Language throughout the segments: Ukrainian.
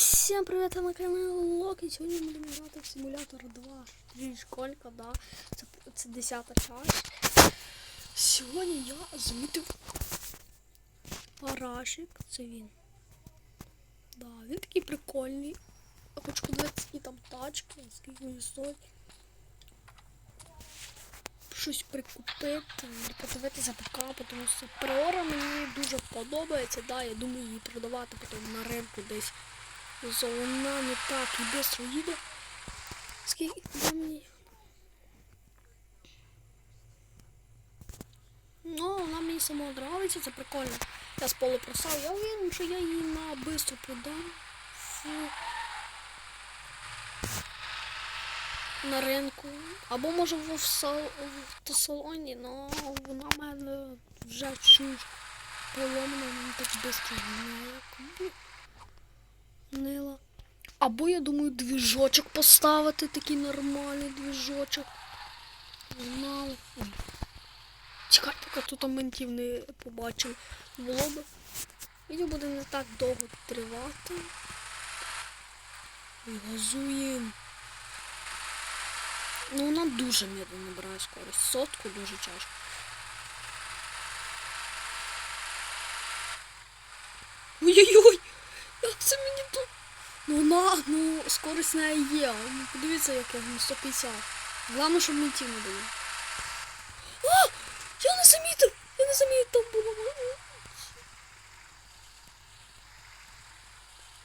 всем привет, на каналі Локи. Сьогодні ми будемо грати в симулятор 2. Дві школька, да. Це, це 10 час. Сьогодні я замітив парашик. Це він. Да, він такий прикольний. Я хочу подивитися, які там тачки, скільки вони стоять. Щось прикупити, подивитися пока, тому що приора мені дуже подобається. Да, я думаю її продавати потім на ринку десь. За не так і швидко їде. Скільки мені? Ну, вона мені сама подобається, це прикольно. Я з полу просав, я уверен, що я її на бистро продам. Фу. На ринку. Або може в, сал... в автосалоні, але вона в мене вже чуть поломана, вона так швидко. Нила. Або я думаю двіжочок поставити, такий нормальний двіжочок. Знали. Чекай, поки тут ментів не побачив. Було б. Відео буде не так довго тривати. Газуємо. Ну вона дуже медленно набирає скорость. Сотку дуже тяжко. Ой-ой-ой! Як це мені тут? Ну вона, ну, скорость неї є. Ну, подивіться, як я на 150. Головне, щоб мені не було. А! Я не замітив! Я не замітив, там було.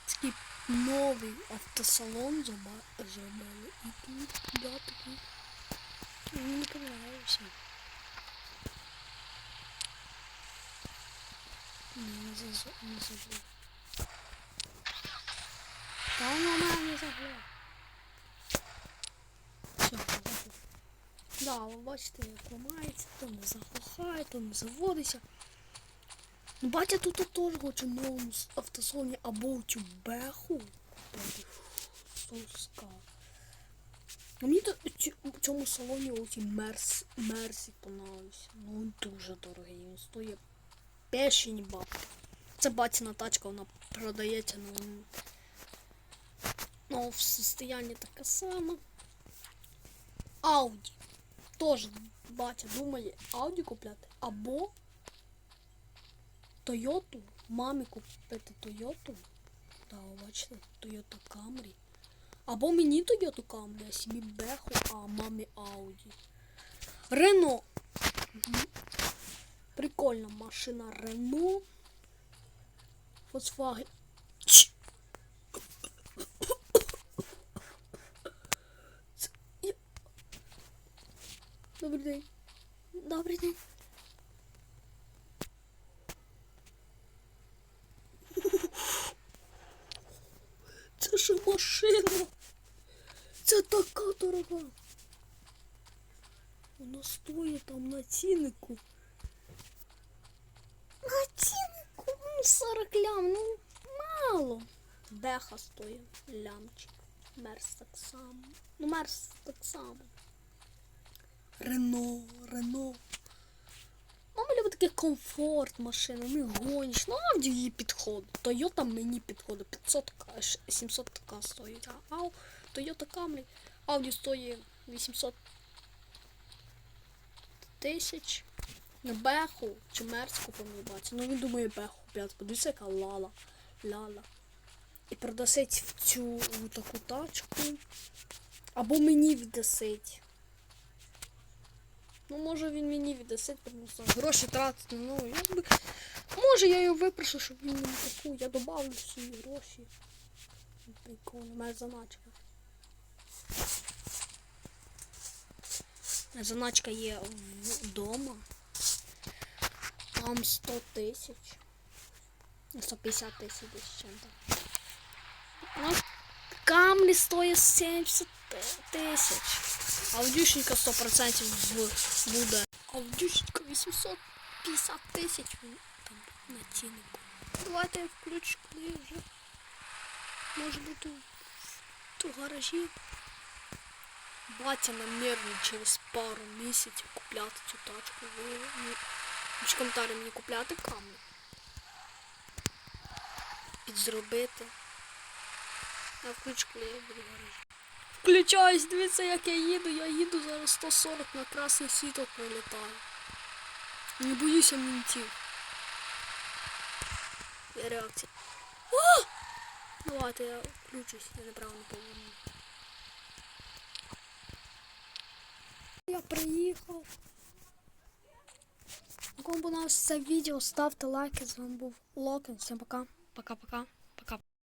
Такий новий автосалон зробили. І тут, да, такий. Мені не подобається. Не не. Та вона не забула. Все. Да, ви бачите, як ламається, не заглухає, не заводиться. Ну, батя тут теж хоче в новому автосалоні або цю беху. Соска. А мені то ці- у цьому салоні оці мерс, мерсі понравився. Ну він дуже дорогий, він стоїть пешені бабки. Це батіна тачка, вона продається, ну, ну в состоянні така сама. Ауді. Тоже батя думає Ауді купляти або Тойоту. Мамі купити Тойоту. Та, бачите, Toyota Camry. Або мені Toyota Camry, а собі Беху, а мамі Ауді. Рено. Мгм. Прикольна машина Рено. Volkswagen. Чш. Це я- Добрий день. Добрий день. Це ж машина. Це така дорога. Вона стоїть там на ціннику. На ціннику ну, 40 лям, ну мало. Беха стоїть лямчик. Мерс так само. Ну, Мерс так само. Рено, Рено. Мама любить такий комфорт машини, не гониш. Ну, Ауді їй підходить. Тойота мені підходить. 500 к 700 така стоїть. А Ау, Toyota Camry. Ауді стоїть 800 тисяч. На Беху чи Мерску помібати. Ну він думає Беху купляти. Подивіться, яка лала. Ляла. І продасить в цю в таку тачку. Або мені віддасить. Ну, може він мені віддасить, тому що гроші тратити, ну, я би... Може я його випрошу, щоб він мені таку, я добавлю свої гроші. Прикольно, моя заначка. Заначка є вдома. Там 100 тисяч. 150 тисяч десь чим-то. Камні стоїть 70 тисяч. Аудюшенька 100% в- буде. Аудюшенька 850 тисяч там на ціннику. Давайте я включу, коли може бути в гаражі. Батя намірний через пару місяців купляти цю тачку. Ви в коментарі мені купляти камні. Підзробити. Я включу, коли я буду гаражі. Включаюсь, дивіться, як я їду. Я їду зараз 140 на красне світло пролітаю. Не боюся мінтів. Є реакція. О! Давайте я включусь, я неправильно поверну. Я приїхав. Кому понравилось це відео, ставте лайки. З вами був Локен. Всім пока. Пока-пока.